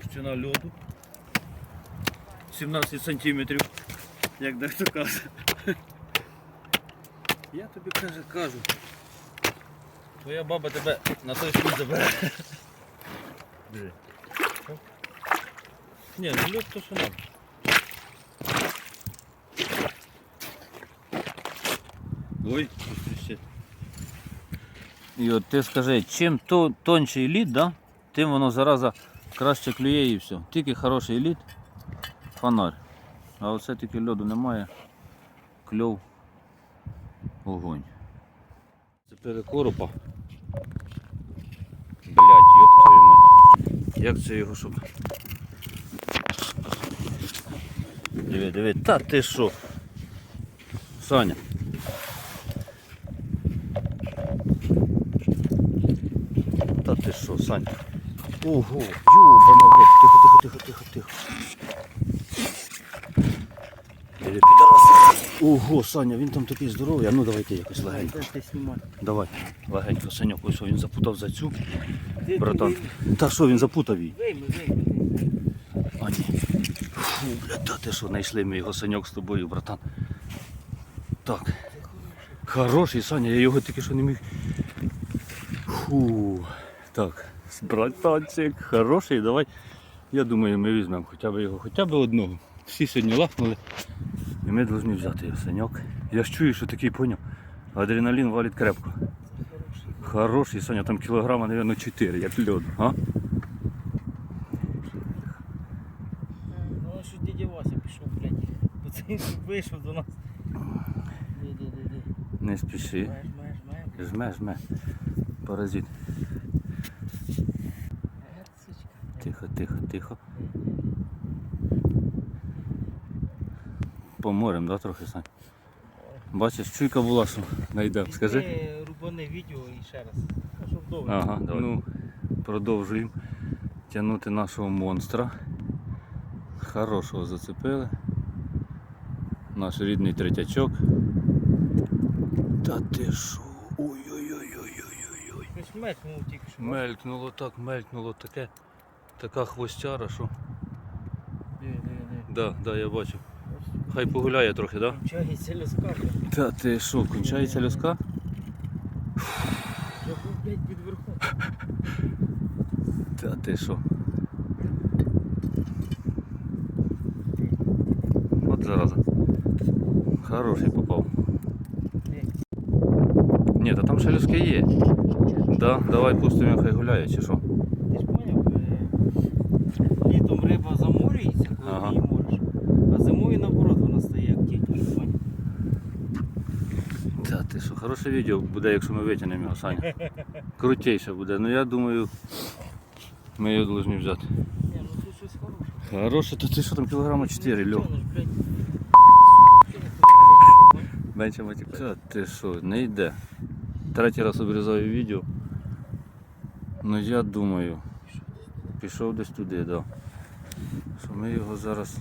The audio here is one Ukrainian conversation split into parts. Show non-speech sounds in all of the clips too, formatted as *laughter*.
товщина льоду. 17 сантиметрів, як дехто каже. Я тобі каже, кажу. Твоя баба тебе на той світ забере. Ні, ну льод то надо. Ой, тріщить. І от ти скажи, чим то, тонший лід, да, тим воно зараза краще клює і все. Тільки хороший лід, фонарь. А оце тільки льоду немає. Кльов огонь. Це перекоропа. Блять, йоп твою мать. Як це його щоб. Диви, диви, та ти що? Саня. Та ти що, Сань? Ого, йобана в рот. Тихо, тихо, тихо, тихо, тихо. Ого, Саня, він там такий здоровий. А ну давайте якось легенько. Давай, легенько, Саньок, ось він запутав за цю. Братан. Та що він запутав її? Вийми, вийми. А ні. Фу, бля, та ти що, знайшли ми його Саньок з тобою, братан. Так. Хороший Саня, я його тільки що не міг. Фу. Так, братанчик, хороший, давай. Я думаю, ми візьмемо хоча б його, хоча б одного. Всі сьогодні лахнули. І ми повинні взяти його саньок. Я ж чую, що такий поняв. Адреналін валить крепко. Хороший, Саня, там кілограма, мабуть, 4, як льод. А? Ну, що дядя Вася пішов, блядь. Бо це вийшов до нас. Не спіши. Маєш, маєш. Жме, жме. Паразит. Е, сучка. Тихо, тихо, тихо. Поморем, да, трохи Сань? Бачиш, чуйка була, що знайдемо. Скажи. Ти рубани відео і ще раз. Ага, давай. Ну, продовжуємо тягнути нашого монстра. Хорошого зацепили. Наш рідний третячок. Та ти що? Ой-ой-ой-ой-ой-ой. Щось мелькнув тільки що. Мелькнуло так, мелькнуло таке. Така хвостяра, що. Диви. Да, да, я бачу. Хай погуляє трохи, да? Чається льоска, блядь. Та ти що, кончається люска? Я був, блядь, під верхом. Та ти що? От зараза. Хороший попав. Ні, та там ще люски є. Да, давай пустимо, хай гуляє, чи що? Ти ж поняв, е, літом риба заморюється, коли Ага. ти її мориш. А зимою наоборот вона стає як тінь, ти ж поняв? Та ти що, хороше відео буде, якщо ми витягнемо його, Саня. *laughs* Крутейше буде. Ну я думаю, ми його повинні взяти. Ну тут щось хороше. Хороше, то ти що там кілограма 4, льох. Менше матік. Та ти що, не йде. Третій раз обрізаю відео. Ну я думаю, пішов десь туди, да. Що ми його зараз.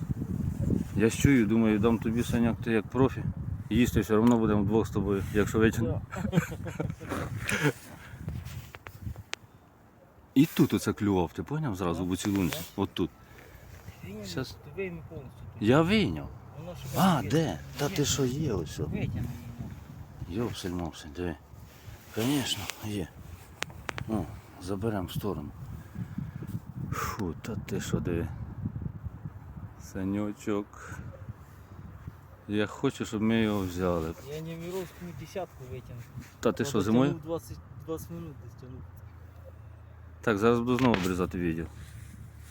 Я ж чую, думаю, дам тобі саняк, ти як профі. Їсти все одно будемо вдвох з тобою, якщо витягнемо. І тут оце клював, ти поняв зразу в цілунці? От тут. Щас. Я вийняв. А, де? Та ти що є ось? Йопсель мопсель, диви. Звісно, є. О, заберемо в сторону. Фу, та ти що диви. Санючок. Я хочу, щоб ми його взяли. Я не Нєвіровську десятку витягнув. Та ти Я що, зимою? дотягнув 20, 20 минут десь тягнув. Так, зараз буду знову обрізати відео.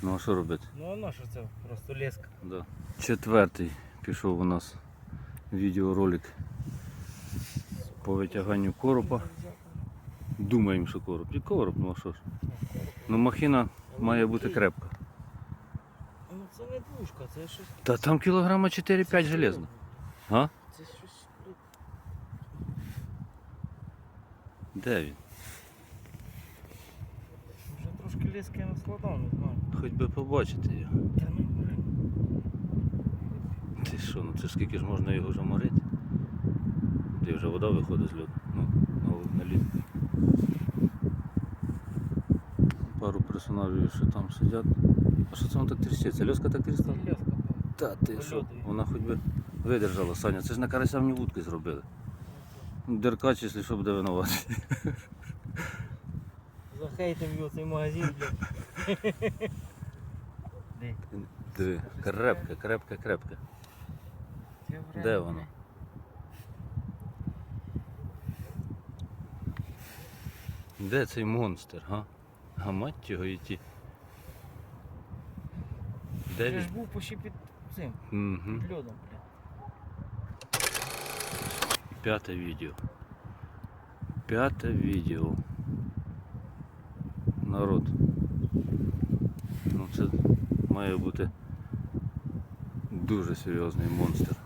Ну а що робити? Ну а на що це? Просто леска. Да. Четвертий пішов у нас відеоролик по витяганню коропа. Думаємо, що короб. І короб, ну а що ж. Ну махіна має бути крепка. Ну це не двушка, це щось. Та там кілограма 4-5 железно. А? Це щось. блядь, Де він? Вже трошки лески я наскладав, не знаю. Хоч би побачити його. Та ну, блін. Ти що, ну це ж скільки ж можна його вже морити? Де вже вода виходить з льоду. Ну, на, на лід. Пару персонажів, що там сидять. А що це воно так трясеться? Льоска так трясла? Леска. Та ти що? Вона хоч би видержала, Саня. Це ж на карася мені вудки зробили. Деркач, якщо що буде винувати. Захейтив його цей магазин, блядь. Диви, крепке, крепке, крепке. Де воно? Де цей монстр, га? А мать його і ті. Де він? був під цим, Угу. льодом, блядь. П'яте відео. П'яте відео. Народ. Ну це має бути дуже серйозний монстр.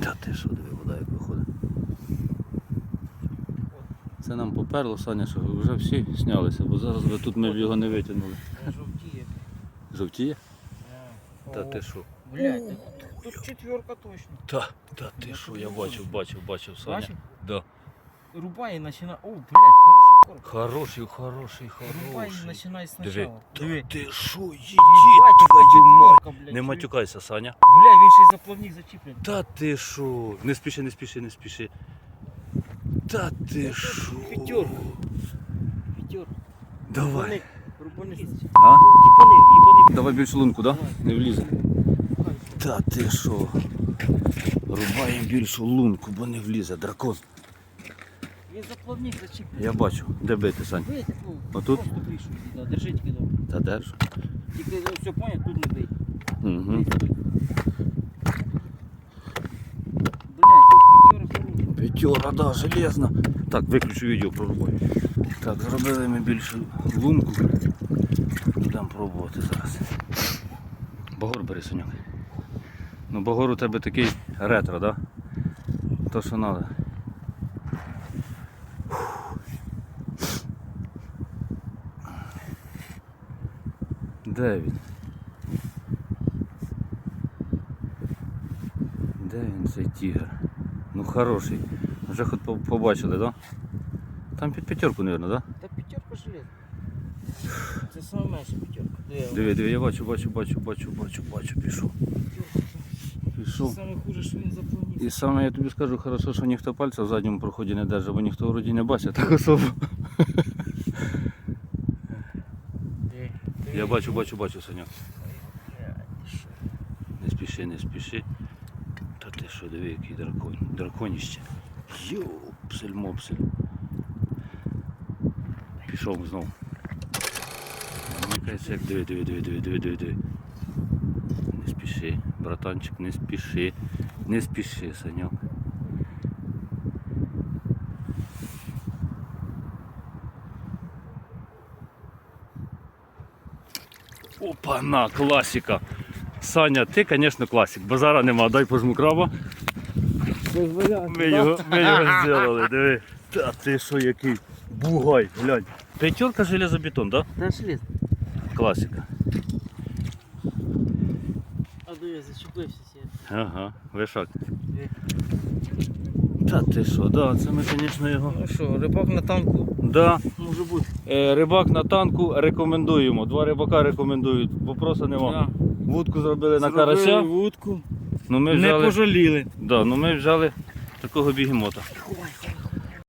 Та ти що, диви, вода як виходить. Це нам поперло, Саня, що вже всі знялися, бо зараз би тут ми б його не витягнули. Жовтіє. Жовтіє? Та ти що? Блядь, тут, четверка точно. Та, та ти що, я бачив, бачив, бачив, Саня. Бачив? Да. Рубай і починай. О, блядь, хороший корм. Хороший, хороший, Рубай і хороший. починай Диви. спочатку. Диви. Ти що, Єбать, твою мать. четверка, блядь. Не чуєш? матюкайся, Саня. Бля, він ще й заплавник зачіплений. Та ти що? Не спіши, не спіши, не спіши. Та ти що? П'ятерка. П'ятерка. Давай. Рубаник. А? Їбани, їбани. Давай більш лунку, да? Не влізе. Та ти що? Рубаємо більшу лунку, бо не влізе, дракон. Він заплавник зачіплений. Я бачу. Де бити, Сань? Бийте, ну, Отут? Просто вийшов. Да, держи тільки добре. Та де ж? Тільки ну, все поняв, тут не бий. Угу. Блядь, тут хороша. П'ятера, да, железна. Так, виключу відео прорубай. Так, зробили ми більшу лунку. Будемо пробувати зараз. Багор бери, Сонюк. Ну, Багор у тебе такий ретро, да? То, що треба. Де він? Де він цей тігр? Ну хороший. Вже хоч по- побачили, да? Там під п'ятерку, мабуть, да? Це саме п'ятерка. Диви, Диви, я бачу, бачу, бачу, бачу, бачу, бачу, пішов. Пішов. Саме хуже, що він заплавник. І саме я тобі скажу, хорошо, що ніхто пальця в задньому проході не держить, бо ніхто вроді не бачить так особо. Я бачу, бачу, бачу, Саня. Не спіши, не спіши. Та ти що, диви, який дракон. Драконіще. Йопсель мопсель. Пішов знов. Кажеться, як диви, диви, диви, диви, диви, диви, диви. Не спіши, братанчик, не спіши. Не спіши, Саньок. Опа, на, класика. Саня, ти, звісно, класик. Базара нема, дай пожму краба. Ми да? його, ми його зробили, диви. Та ти що, який бугай, глянь. П'ятерка железобетон, так? Та железна. Класика. А диви, зачепився сі. Ага, вишак. Та ти що, да, це ми, звісно, його. Ну що, рибак на танку Да. може бути. Е, рибак на танку рекомендуємо. Два рибака рекомендують. Вопроса нема. Да. Вудку зробили на Зробили карася. вудку. Ну ми Не взяли, пожаліли. да, ну ми взяли такого бігемота.